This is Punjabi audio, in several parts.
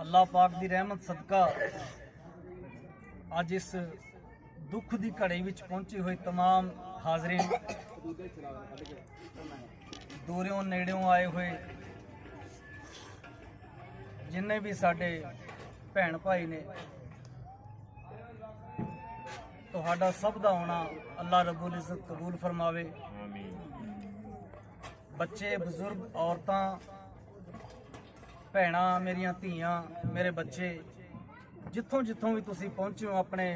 ਅੱਲਾਹ ਪਾਕ ਦੀ ਰਹਿਮਤ ਸਦਕਾ ਅੱਜ ਇਸ ਦੁੱਖ ਦੀ ਘੜੀ ਵਿੱਚ ਪਹੁੰਚੇ ਹੋਏ तमाम ਹਾਜ਼ਰੀਨ ਦੂਰਿਓਂ ਨੇੜਿਓਂ ਆਏ ਹੋਏ ਜਿੰਨੇ ਵੀ ਸਾਡੇ ਭੈਣ ਭਾਈ ਨੇ ਤੁਹਾਡਾ ਸਭ ਦਾ ਆਉਣਾ ਅੱਲਾਹ ਰੱਬੁਲ ਇੱਜ਼ਤ ਕਬੂਲ ਫਰਮਾਵੇ ਬੱਚੇ, ਬਜ਼ੁਰਗ, ਔਰਤਾਂ, ਭੈਣਾਂ, ਮੇਰੀਆਂ ਧੀਆਂ, ਮੇਰੇ ਬੱਚੇ, ਜਿੱਥੋਂ ਜਿੱਥੋਂ ਵੀ ਤੁਸੀਂ ਪਹੁੰਚੇ ਹੋ ਆਪਣੇ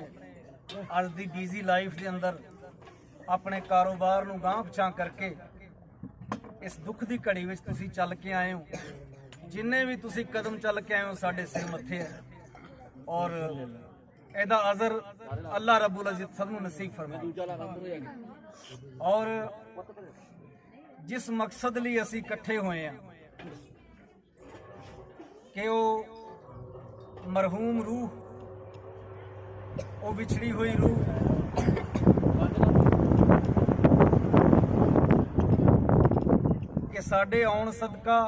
ਅੱਜ ਦੀ ਬੀਜ਼ੀ ਲਾਈਫ ਦੇ ਅੰਦਰ, ਆਪਣੇ ਕਾਰੋਬਾਰ ਨੂੰ ਗਾਂਹ ਪਛਾਂ ਕਰਕੇ, ਇਸ ਦੁੱਖ ਦੀ ਘੜੀ ਵਿੱਚ ਤੁਸੀਂ ਚੱਲ ਕੇ ਆਏ ਹੋ। ਜਿੰਨੇ ਵੀ ਤੁਸੀਂ ਕਦਮ ਚੱਲ ਕੇ ਆਏ ਹੋ, ਸਾਡੇ ਸਿਰ ਮੱਥੇ ਹੈ ਔਰ ਇਹਦਾ ਅਜ਼ਰ ਅੱਲਾਹ ਰੱਬੁਲ ਅਜ਼ੀਜ਼ ਸਭ ਨੂੰ ਨਸੀਬ ਫਰਮਾਏ। ਔਰ ਜਿਸ ਮਕਸਦ ਲਈ ਅਸੀਂ ਇਕੱਠੇ ਹੋਏ ਆ ਕਿ ਉਹ ਮਰਹੂਮ ਰੂਹ, ਉਹ ਵਿਛੜੀ ਹੋਈ ਰੂਹ ਕਿ ਸਾਡੇ ਆਉਣ ਸਦਕਾ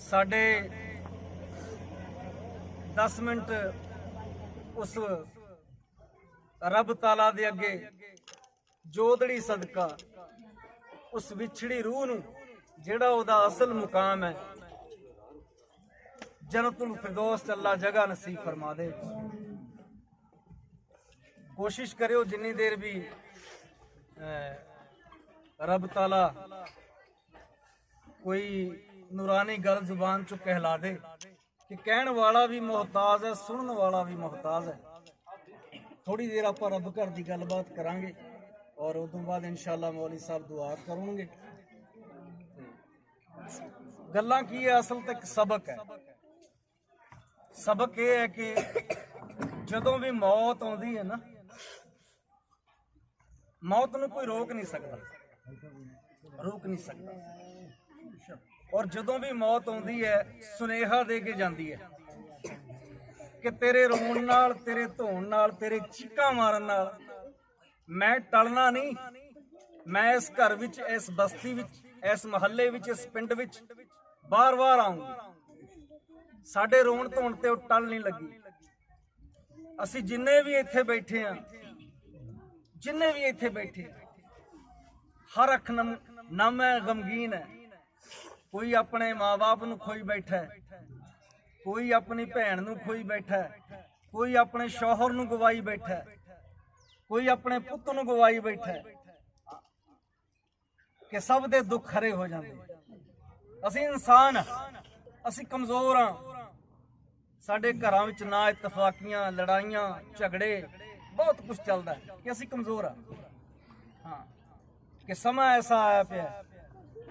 ਸਾਡੇ 10 ਮਿੰਟ ਉਸ ਰੱਬ ਤਾਲਾ ਦੇ ਅੱਗੇ ਜੋਦੜੀ ਸਦਕਾ ਉਸ ਵਿਛੜੀ ਰੂਹ ਨੂੰ ਜਿਹੜਾ ਉਹਦਾ ਅਸਲ ਮੁਕਾਮ ਹੈ ਜਨਤੁਲ ਫਿਰਦੌਸ ਚ ਅੱਲਾ ਜਗ੍ਹਾ ਨਸੀਬ ਫਰਮਾ ਦੇ। ਕੋਸ਼ਿਸ਼ ਕਰਿਓ ਜਿੰਨੀ ਦੇਰ ਵੀ ਅਹ, ਰੱਬ ਤਾਲਾ ਕੋਈ ਨੂਰਾਨੀ ਗੱਲ ਜ਼ੁਬਾਨ ਚੋਂ ਕਹਿਲਾ ਦੇ ਕਿ ਕਹਿਣ ਵਾਲਾ ਵੀ ਮੁਹਤਾਜ ਹੈ ਸੁਣਨ ਵਾਲਾ ਵੀ ਮੁਹਤਾਜ ਹੈ। ਥੋੜੀ ਦੇਰ ਆਪਾਂ ਰੱਬ ਘਰ ਦੀ ਗੱਲਬਾਤ ਕਰਾਂਗੇ। ਔਰ ਉਸ ਤੋਂ ਬਾਅਦ ਇਨਸ਼ਾਅੱਲਾ ਮੌਲੀ ਸਾਹਿਬ ਦੁਆ ਕਰਨਗੇ ਗੱਲਾਂ ਕੀ ਹੈ? ਅਸਲ ਤੇ ਇੱਕ ਸਬਕ ਹੈ। ਸਬਕ ਇਹ ਹੈ ਕਿ ਜਦੋਂ ਵੀ ਮੌਤ ਆਉਂਦੀ ਹੈ ਨਾ, ਮੌਤ ਨੂੰ ਕੋਈ ਰੋਕ ਨਹੀਂ ਸਕਦਾ। ਰੋਕ ਨਹੀਂ ਸਕਦਾ। ਔਰ ਜਦੋਂ ਵੀ ਮੌਤ ਆਉਂਦੀ ਹੈ, ਸੁਨੇਹਾ ਦੇ ਕੇ ਜਾਂਦੀ ਹੈ ਕਿ ਤੇਰੇ ਰੋਣ ਨਾਲ, ਤੇਰੇ ਧੋਣ ਨਾਲ, ਤੇਰੇ ਚੀਕਾਂ ਮਾਰਨ ਨਾਲ ਮੈਂ ਟਲਣਾ ਨਹੀਂ। ਮੈਂ ਇਸ ਘਰ ਵਿੱਚ, ਇਸ ਬਸਤੀ ਵਿੱਚ, ਇਸ ਮਹੱਲੇ ਵਿੱਚ, ਇਸ ਪਿੰਡ ਵਿੱਚ ਬਾਰ-ਬਾਰ ਆਉਂਗਾ। ਸਾਡੇ ਰੋਣ ਧੋਣ ਤੇ ਉਹ ਟਲ ਨਹੀਂ ਲੱਗੀ। ਅਸੀਂ ਜਿੰਨੇ ਵੀ ਇੱਥੇ ਬੈਠੇ ਆ ਜਿੰਨੇ ਵੀ ਇੱਥੇ ਬੈਠੇ ਹਰ ਅੱਖ ਨਮ ਨਮ ਹੈ, ਗਮਗੀਨ ਹੈ। ਕੋਈ ਆਪਣੇ ਮਾਪੇ ਨੂੰ ਖੋਈ ਬੈਠਾ ਹੈ, ਕੋਈ ਆਪਣੀ ਭੈਣ ਨੂੰ ਖੋਈ ਬੈਠਾ ਹੈ, ਕੋਈ ਆਪਣੇ ਸ਼ੌਹਰ ਨੂੰ ਗਵਾਈ ਬੈਠਾ ਹੈ। ਕੋਈ ਆਪਣੇ ਪੁੱਤ ਨੂੰ ਗਵਾਈ ਬੈਠਾ ਕਿ ਸਭ ਦੇ ਦੁੱਖ ਖਰੇ ਹੋ ਜਾਂਦੇ ਅਸੀਂ ਇਨਸਾਨ ਅਸੀਂ ਕਮਜ਼ੋਰ ਆ ਸਾਡੇ ਘਰਾਂ ਵਿੱਚ ਨਾ ਇਤਫਾਕੀਆਂ, ਲੜਾਈਆਂ, ਝਗੜੇ, ਬਹੁਤ ਕੁਝ ਚੱਲਦਾ ਕਿ ਅਸੀਂ ਕਮਜ਼ੋਰ ਆ ਹਾਂ, ਕਿ ਸਮਾਂ ਐਸਾ ਆਇਆ ਪਿਆ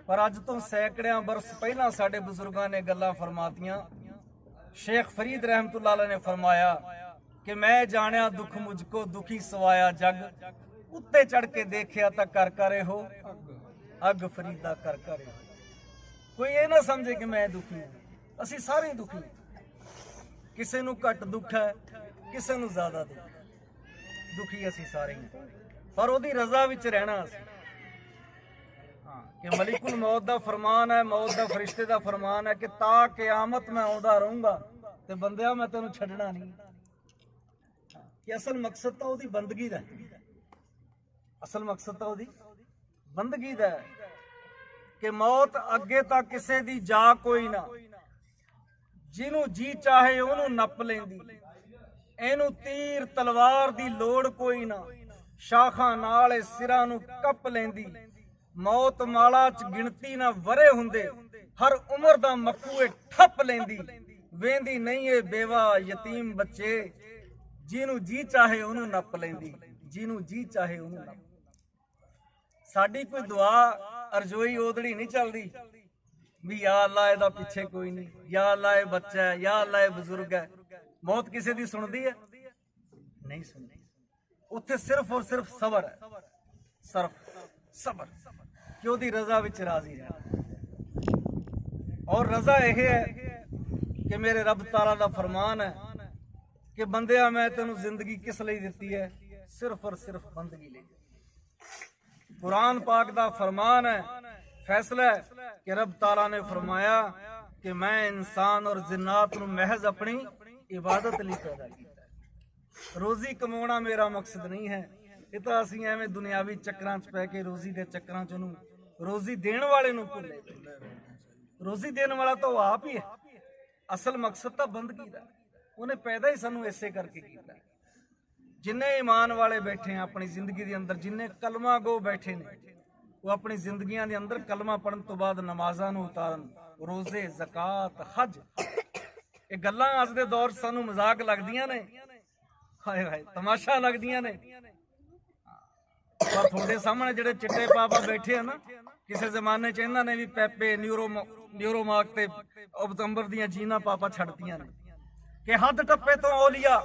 ਪਰ ਅੱਜ ਤੋਂ ਸੈਂਕੜਿਆਂ ਬਰਸ ਪਹਿਲਾਂ ਸਾਡੇ ਬਜ਼ੁਰਗਾਂ ਨੇ ਗੱਲਾਂ ਫਰਮਾਤੀਆਂ। ਸ਼ੇਖ ਫਰੀਦ ਰਹਿਮਤੁਲਾਹ ਨੇ ਫਰਮਾਇਆ ਕਿ ਮੈਂ ਜਾਣਿਆ ਦੁੱਖ ਮੁਝ ਕੋ ਦੁਖੀ ਸਵਾਇਆ ਜਗ। ਉੱਤੇ ਚੜ ਕੇ ਦੇਖਿਆ ਤਾਂ ਕਰ ਕਰੇ ਹੋ ਅੱਗ ਫਰੀਦਾ ਕਰ ਕਰੇ ਕੋਈ ਇਹ ਨਾ ਸਮਝੇ ਕਿ ਮੈਂ ਦੁਖੀ ਹਾਂ। ਅਸੀਂ ਸਾਰੇ ਦੁਖੀ ਕਿਸੇ ਨੂੰ ਘੱਟ ਦੁੱਖ ਹੈ, ਕਿਸੇ ਨੂੰ ਜ਼ਿਆਦਾ ਦੁੱਖ ਦੁਖੀ ਅਸੀਂ ਸਾਰੇ ਹੀ। ਪਰ ਉਹਦੀ ਰਜ਼ਾ ਵਿੱਚ ਰਹਿਣਾ ਅਸੀਂ। ਹਾਂ, ਕਿ ਮਲਿਕੁਲ ਮੌਤ ਦਾ ਫਰਮਾਨ ਹੈ, ਮੌਤ ਦਾ ਫਰਿਸ਼ਤੇ ਦਾ ਫਰਮਾਨ ਹੈ ਕਿ ਤਾ ਕਿਆਮਤ ਮੈਂ ਆਉਂਦਾ ਰਹੂੰਗਾ ਤੇ ਬੰਦਿਆ ਮੈਂ ਤੈਨੂੰ ਛੱਡਣਾ ਨਹੀਂ। ਕਿ ਅਸਲ ਮਕਸਦ ਤਾਂ ਉਹਦੀ ਬੰਦਗੀ ਦਾ ਅਸਲ ਮਕਸਦ ਤਾਂ ਉਹਦੀ ਬੰਦਗੀ ਦਾ ਕਿ ਮੌਤ ਅੱਗੇ ਤਾਂ ਕਿਸੇ ਦੀ ਜਾ ਕੋਈ ਨਾ। ਜਿਹਨੂੰ ਜੀ ਚਾਹੇ ਉਹਨੂੰ ਨੱਪ ਲੈਂਦੀ। ਇਹਨੂੰ ਤੀਰ ਤਲਵਾਰ ਦੀ ਲੋੜ ਕੋਈ ਨਾ। ਸ਼ਾਖਾਂ ਨਾਲ ਇਹ ਸਿਰਾਂ ਨੂੰ ਕੱਪ ਲੈਂਦੀ। ਮੌਤ ਮਾਲਾ ਚ ਗਿਣਤੀ ਨਾ ਵਰੇ ਹੁੰਦੇ। ਹਰ ਉਮਰ ਦਾ ਮੱਕੂ ਇਹ ਠੱਪ ਲੈਂਦੀ। ਵੇਂਦੀ, ਨਹੀਂ, ਇਹ ਬੇਵਾ ਯਤੀਮ ਬੱਚੇ ਜਿਹਨੂੰ ਜੀ ਚਾਹੇ ਉਹਨੂੰ ਨੱਪ ਲੈਂਦੀ, ਜਿਹਨੂੰ ਜੀ ਚਾਹੇ ਉਹਨੂੰ ਨੱਪ। ਸਾਡੀ ਕੋਈ ਦੁਆ ਅਰਜ਼ੋਈ ਉਹਦੜੀ ਨਹੀਂ ਚੱਲਦੀ ਵੀ ਯਾ ਅੱਲਾ ਇਹਦਾ ਪਿੱਛੇ ਕੋਈ ਨਹੀਂ, ਯਾ ਅੱਲਾ ਇਹ ਬੱਚਾ ਹੈ, ਯਾ ਅੱਲਾ ਇਹ ਬਜ਼ੁਰਗ ਹੈ। ਮੌਤ ਕਿਸੇ ਦੀ ਸੁਣਦੀ ਹੈ? ਨਹੀਂ ਸੁਣਦੀ। ਉੱਥੇ ਸਿਰਫ ਔਰ ਸਿਰਫ ਸਬਰ ਹੈ। ਸਿਰਫ, ਸਬਰ। ਕਿ ਉਹਦੀ ਰਜ਼ਾ ਵਿੱਚ ਰਾਜ਼ੀ ਰਹਿਣਾ। ਔਰ ਰਜ਼ਾ ਇਹ ਹੈ ਕਿ ਮੇਰੇ ਰੱਬ ਤਾਲਾ ਦਾ ਫਰਮਾਨ ਹੈ ਕਿ ਬੰਦਿਆ ਮੈਂ ਤੈਨੂੰ ਜ਼ਿੰਦਗੀ ਕਿਸ ਲਈ ਦਿੱਤੀ ਹੈ? ਸਿਰਫ ਔਰ ਸਿਰਫ ਬੰਦਗੀ ਲਈ ਕੁਰਾਨ ਪਾਕ ਦਾ ਫਰਮਾਨ ਹੈ, ਫੈਸਲਾ ਹੈ ਕਿ ਰੱਬ ਤਾਲਾ ਨੇ ਫਰਮਾਇਆ ਕਿ ਮੈਂ ਇਨਸਾਨ ਔਰ ਜਿੰਨਾਤ ਨੂੰ ਮਹਿਜ਼ ਆਪਣੀ ਇਬਾਦਤ ਲਈ ਪੈਦਾ ਕੀਤਾ ਰੋਜ਼ੀ ਕਮਾਉਣਾ ਮੇਰਾ ਮਕਸਦ ਨਹੀਂ ਹੈ। ਇਹ ਤਾਂ ਅਸੀਂ ਐਵੇਂ ਦੁਨਿਆਵੀ ਚੱਕਰਾਂ 'ਚ ਪੈ ਕੇ ਰੋਜ਼ੀ ਦੇ ਚੱਕਰਾਂ 'ਚ ਉਹਨੂੰ ਰੋਜ਼ੀ ਦੇਣ ਵਾਲੇ ਨੂੰ ਭੁੱਲੇ ਰੋਜ਼ੀ ਦੇਣ ਵਾਲਾ ਤਾਂ ਉਹ ਆਪ ਹੀ ਹੈ। ਅਸਲ ਮਕਸਦ ਤਾਂ ਬੰਦਗੀ ਦਾ ਉਹਨੇ ਪੈਦਾ ਹੀ ਸਾਨੂੰ ਇਸੇ ਕਰਕੇ ਕੀਤਾ। ਜਿੰਨੇ ਈਮਾਨ ਵਾਲੇ ਬੈਠੇ ਆ ਆਪਣੀ ਜ਼ਿੰਦਗੀ ਦੇ ਅੰਦਰ, ਜਿੰਨੇ ਕਲਮਾ ਗੋ ਬੈਠੇ ਨੇ, ਉਹ ਆਪਣੀ ਜ਼ਿੰਦਗੀਆਂ ਦੇ ਅੰਦਰ ਕਲਮਾ ਪੜਨ ਤੋਂ ਬਾਅਦ ਨਮਾਜ਼ਾਂ ਨੂੰ ਉਤਾਰਨ, ਰੋਜ਼ੇ, ਜ਼ਕਾਤ, ਹਜ। ਇਹ ਗੱਲਾਂ ਅੱਜ ਦੇ ਦੌਰ 'ਚ ਸਾਨੂੰ ਮਜ਼ਾਕ ਲੱਗਦੀਆਂ ਨੇ। ਹਾਏ ਹਾਏ, ਤਮਾਸ਼ਾ ਲੱਗਦੀਆਂ ਨੇ। ਪਰ ਤੁਹਾਡੇ ਸਾਹਮਣੇ ਜਿਹੜੇ ਚਿੱਟੇ ਪਾਪਾ ਬੈਠੇ ਆ ਨਾ, ਕਿਸੇ ਜ਼ਮਾਨੇ 'ਚ ਇਹਨਾਂ ਨੇ ਵੀ ਪੈਪੇ, ਨਿਊਰੋ, ਨਿਊਰੋਮਾਰਕ ਤੇ ਅਬਤੰਬਰ ਦੀਆਂ ਜੀਨਾ ਪਾਪਾ ਛੱਡਤੀਆਂ ਨੇ। ਕਿ ਹੱਦ ਟੱਪੇ ਤੋਂ ਔਲੀਆ,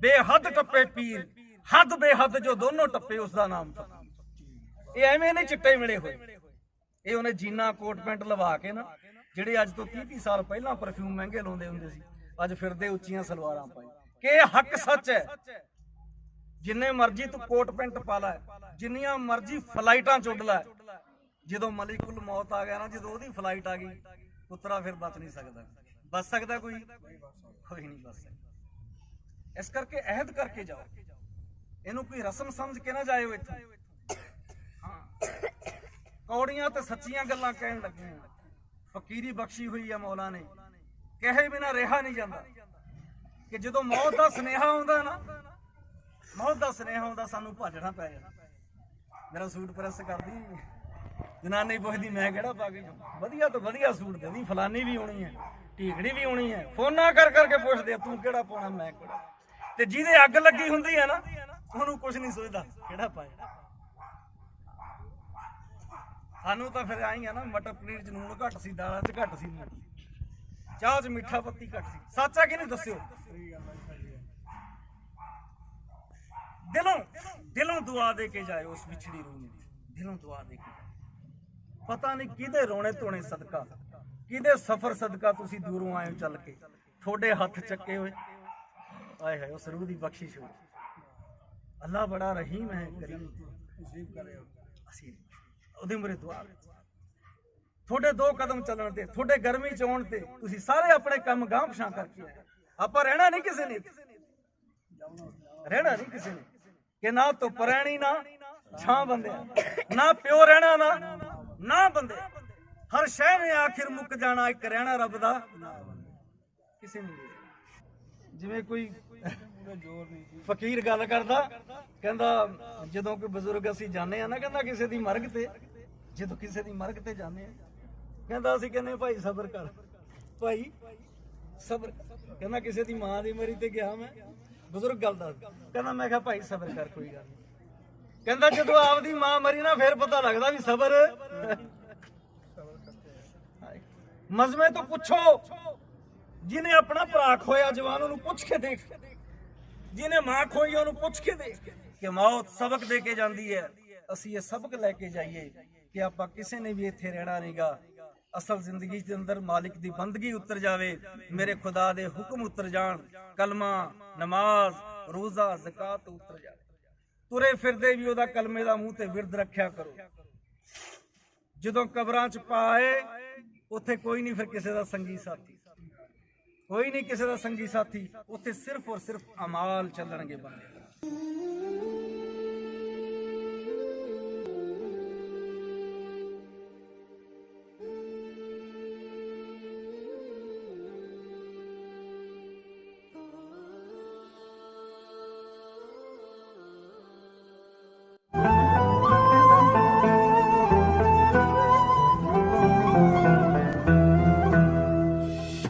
ਬੇਹੱਦ ਟੱਪੇ ਪੀਰ, ਹੱਦ ਬੇਹੱਦ ਜੋ ਦੋਨੋਂ ਟੱਪੇ ਉਸ ਦਾ ਨਾਮ ਇਹ ਐਵੇਂ ਨਹੀਂ ਚਿੱਟੇ ਮਿਲੇ ਹੋਏ। ਇਹ ਉਹਨੇ ਜੀਨਾ ਕੋਟ ਪੈਂਟ ਲਵਾ ਕੇ ਨਾ, ਜਿਹੜੇ ਅੱਜ ਤੋਂ 30 30 ਸਾਲ ਪਹਿਲਾਂ ਪਰਫਿਊਮ ਮਹਿੰਗੇ ਲਾਉਂਦੇ ਹੁੰਦੇ ਸੀ, ਅੱਜ ਫਿਰਦੇ ਉੱਚੀਆਂ ਸਲਵਾਰਾਂ ਪਾਈ। ਕਿ ਇਹ ਹੱਕ ਸੱਚ ਹੈ। ਜਿੰਨੇ ਮਰਜ਼ੀ ਤੂੰ ਕੋਟ ਪੈਂਟ ਪਾ ਲੈ, ਜਿੰਨੀਆਂ ਮਰਜ਼ੀ ਫਲਾਈਟਾਂ ਚੁੱਡ ਲੈ। ਜਦੋਂ ਮਲਿਕੁਲ ਮੌਤ ਆ ਗਿਆ ਨਾ, ਜਦੋਂ ਉਹਦੀ ਫਲਾਈਟ ਆ ਗਈ, ਪੁੱਤਰਾ ਫਿਰ ਬਚ ਨਹੀਂ ਸਕਦਾ। ਬਚ ਸਕਦਾ ਕੋਈ? ਕੋਈ ਨਹੀਂ ਬਚ ਸਕਦਾ। ਇਸ ਕਰਕੇ ਅਹਿਦ ਕਰਕੇ ਜਾਓ। ਇਹਨੂੰ ਕੋਈ ਰਸਮ ਸਮਝ ਕੇ ਨਾ ਜਾਇਓ ਇੱਥੋਂ। ਹਾਂ। ਕੌੜੀਆਂ ਤੇ ਸੱਚੀਆਂ ਗੱਲਾਂ ਕਹਿਣ ਲੱਗੇ ਫਕੀਰੀ ਬਖਸ਼ੀ ਹੋਈ ਆ ਮੌਲਾ ਨੇ। ਕਹੇ ਬਿਨਾ ਰਿਹਾ ਨਹੀਂ ਜਾਂਦਾ। ਕਿ ਜਦੋਂ ਮੌਤ ਦਾ ਸੁਨੇਹਾ ਆਉਂਦਾ ਨਾ ਮੌਤ ਦਾ ਸੁਨੇਹਾ ਆਉਂਦਾ ਸਾਨੂੰ ਭੱਜਣਾ ਪੈ ਜਾਂਦਾ ਮੇਰਾ ਸੂਟ ਪ੍ਰੈਸ ਕਰਦੀ। ਜਨਾਨੀ ਪੁੱਛਦੀ ਮੈਂ ਕਿਹੜਾ ਪਾ ਕੇ ਵਧੀਆ ਤੋਂ ਵਧੀਆ ਸੂਟ ਦੇਦੀ ਫਲਾਨੀ ਵੀ ਹੋਣੀ ਹੈ। ਢੀਕੜੀ ਵੀ ਹੋਣੀ ਹੈ। ਫੋਨਾਂ ਕਰ ਕਰਕੇ ਪੁੱਛਦੇ ਆ, ਤੂੰ ਕਿਹੜਾ ਪਾਉਣਾ ਮੈਂ ਕਿਹੜਾ? ਤੇ ਜਿਹਦੇ ਅੱਗ ਲੱਗੀ ਹੁੰਦੀ ਹੈ ਨਾ ਉਹਨੂੰ ਕੁਝ ਨਹੀਂ ਸੋਚਦਾ ਕਿਹੜਾ ਪਾਏ ਸਾਨੂੰ ਤਾਂ ਫਿਰ ਆਈ ਆ ਨਾ ਮਟਰ ਪਨੀਰ ਚ ਨੂਣ ਘੱਟ ਸੀ ਦਾਲਾਂ ਚ ਘੱਟ ਸੀ ਨੂਣ ਚਾਹ ਚ ਮਿੱਠਾ ਪੱਤੀ ਘੱਟ ਸੀ। ਸੱਚਾ ਕਿ ਨਹੀਂ ਦੱਸਿਓ? ਦਿਲੋਂ ਦਿਲੋਂ ਦੁਆ ਦੇ ਕੇ ਜਾਇਓ ਉਸ ਵਿਛੜੀ ਰੂਹ ਨੂੰ ਦਿਲੋਂ ਦੁਆ ਦੇ ਕੇ ਜਾਇਓ। ਪਤਾ ਨਹੀਂ ਕਿਹਦੇ ਰੋਣੇ ਧੋਣੇ ਸਦਕਾ। ਕਿਹਦੇ ਸਫਰ ਸਦਕਾ ਤੁਸੀਂ ਦੂਰੋਂ ਆਏ ਹੋ ਚੱਲ ਕੇ? ਤੁਹਾਡੇ ਹੱਥ ਚੱਕੇ ਹੋਏ। ਆਏ ਹਾਏ ਉਸ ਰੂਹ ਦੀ ਬਖਸ਼ਿਸ਼ ਹੋਈ। ਅੱਲਾ ਬੜਾ ਰਹੀਮ ਹੈ, ਕਰੀਮ। ਅਸੀਂ ਉਹਦੇ ਮੂਹਰੇ ਦੁਆ ਤੁਹਾਡੇ ਦੋ ਕਦਮ ਚੱਲਣ ਤੇ, ਤੁਹਾਡੇ ਗਰਮੀ ਚ ਆਉਣ ਤੇ ਤੁਸੀਂ ਸਾਰੇ ਆਪਣੇ ਕੰਮ ਗਾਂਹ ਪਛਾਂ ਕਰਕੇ ਆਪਾਂ ਰਹਿਣਾ ਨਹੀਂ ਕਿਸੇ ਨੇ ਰਹਿਣਾ ਨਹੀਂ ਕਿਸੇ ਨੇ। ਕਿ ਨਾ ਧੁੱਪ ਰਹਿਣੀ ਨਾ, ਛਾਂ ਬੰਦੇ ਨਾ ਪਿਓ ਰਹਿਣਾ ਨਾ ਨਾ ਬੰਦੇ। ਹਰ ਸ਼ੈ ਨੇ ਆਖਿਰ ਮੁੱਕ ਜਾਣਾ ਇੱਕ ਰਹਿਣਾ ਰੱਬ ਦਾ। ਕਿਸੇ ਨੇ ਜਿਵੇਂ ਕੋਈ ਫਕੀਰ ਗੱਲ ਕਰਦਾ, ਕਹਿੰਦਾ, ਜਦੋਂ ਕੋਈ ਬਜ਼ੁਰਗ ਅਸੀਂ ਜਾਂਦੇ ਆ ਨਾ, ਕਹਿੰਦਾ ਕਿਸੇ ਦੀ ਮਰਗ ਤੇ, ਜਦੋਂ ਕਿਸੇ ਦੀ ਮਰਗ ਤੇ ਜਾਂਦੇ ਆ ਕਹਿੰਦਾ ਅਸੀਂ ਕਹਿੰਦੇ ਭਾਈ ਸਬਰ ਕਰ, ਭਾਈ ਸਬਰ ਕਹਿੰਦਾ ਕਿਸੇ ਦੀ ਮਾਂ ਦੀ ਮਰੀ ਤੇ ਗਿਆ ਮੈਂ, ਬਜ਼ੁਰਗ ਗੱਲ ਦੱਸ, ਕਹਿੰਦਾ ਮੈਂ ਕਿਹਾ, ਭਾਈ ਸਬਰ ਕਰ, ਕੋਈ ਗੱਲ ਨਹੀਂ। ਕਹਿੰਦਾ ਜਦੋਂ ਆਪਦੀ ਮਾਂ ਮਰੀ ਨਾ, ਫਿਰ ਪਤਾ ਲੱਗਦਾ ਵੀ ਸਬਰ ਮਜ਼ਮੇ ਤੋਂ ਪੁੱਛੋ। ਜਿਹਨੇ ਆਪਣਾ ਭਰਾ ਖੋਇਆ ਜਵਾਨ, ਉਹਨੂੰ ਪੁੱਛ ਕੇ ਦੇਖ। ਜਿਹਨੇ ਮਾਂ ਖੋਈ, ਉਹਨੂੰ ਪੁੱਛ ਕੇ ਦੇਖ। ਕਿ ਮੌਤ ਸਬਕ ਦੇ ਕੇ ਜਾਂਦੀ ਹੈ। ਅਸੀਂ ਇਹ ਸਬਕ ਲੈ ਕੇ ਜਾਈਏ ਕਿ ਆਪਾਂ ਕਿਸੇ ਨੇ ਵੀ ਇੱਥੇ ਰਹਿਣਾ ਨਹੀਂਗਾ। ਅਸਲ ਜ਼ਿੰਦਗੀ ਦੇ ਅੰਦਰ ਮਾਲਿਕ ਦੀ ਬੰਦਗੀ ਉਤਰ ਜਾਵੇ। ਮੇਰੇ ਖੁਦਾ ਦੇ ਹੁਕਮ ਉਤਰ ਜਾਣ। ਕਲਮਾ, ਨਮਾਜ਼, ਰੋਜ਼ਾ, ਜ਼ਕਾਤ ਉਤਰ ਜਾਵੇ। ਤੁਰੇ ਫਿਰਦੇ ਵੀ ਉਹਦਾ ਕਲਮੇ ਦਾ ਮੂੰਹ ਤੇ ਵਿਰਦ ਰੱਖਿਆ ਕਰੋ। ਜਦੋਂ ਕਬਰਾਂ ਚ ਪਾਏ ਉੱਥੇ ਕੋਈ ਨਹੀਂ ਫਿਰ ਕਿਸੇ ਦਾ ਸੰਗੀ ਸਾਥੀ। ਕੋਈ ਨਹੀਂ ਕਿਸੇ ਦਾ ਸੰਗੀ ਸਾਥੀ। ਉੱਥੇ ਸਿਰਫ ਔਰ ਸਿਰਫ ਅਮਾਲ ਚੱਲਣਗੇ ਬੰਦੇ।